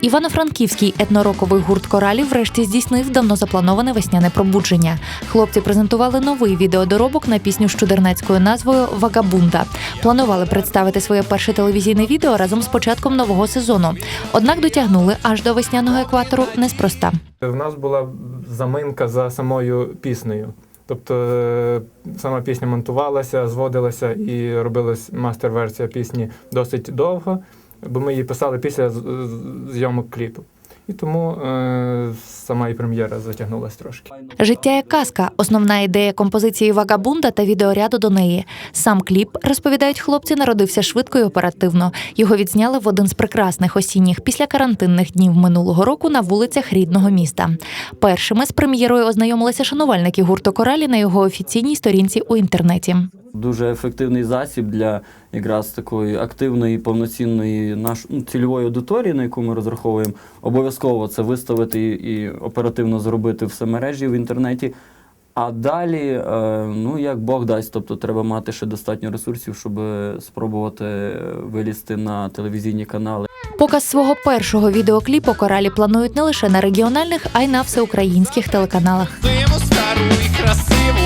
Івано-Франківський етнороковий гурт коралі врешті здійснив давно заплановане весняне пробудження. Хлопці презентували новий відеодоробок на пісню з чудернацькою назвою Вагабунда. Планували представити своє перше телевізійне відео разом з початком нового сезону. Однак дотягнули аж до весняного екватору неспроста. В нас була заминка за самою піснею. Тобто е, сама пісня монтувалася, зводилася і робилась мастер-версія пісні досить довго, бо ми її писали після зйомок кліпу. І тому е, сама і прем'єра затягнулася трошки. Життя як казка основна ідея композиції Вагабунда та відеоряду до неї. Сам кліп, розповідають хлопці, народився швидко і оперативно. Його відзняли в один з прекрасних осінніх після карантинних днів минулого року на вулицях рідного міста. Першими з прем'єрою ознайомилися шанувальники гурту Коралі на його офіційній сторінці у інтернеті. Дуже ефективний засіб для якраз такої активної, повноцінної наш, ну, цільової аудиторії, на яку ми розраховуємо. Обов'язково це виставити і оперативно зробити все мережі в інтернеті. А далі, е, ну як Бог дасть, тобто треба мати ще достатньо ресурсів, щоб спробувати е, вилізти на телевізійні канали. Показ свого першого відеокліпу коралі планують не лише на регіональних, а й на всеукраїнських телеканалах. Стару і красиву,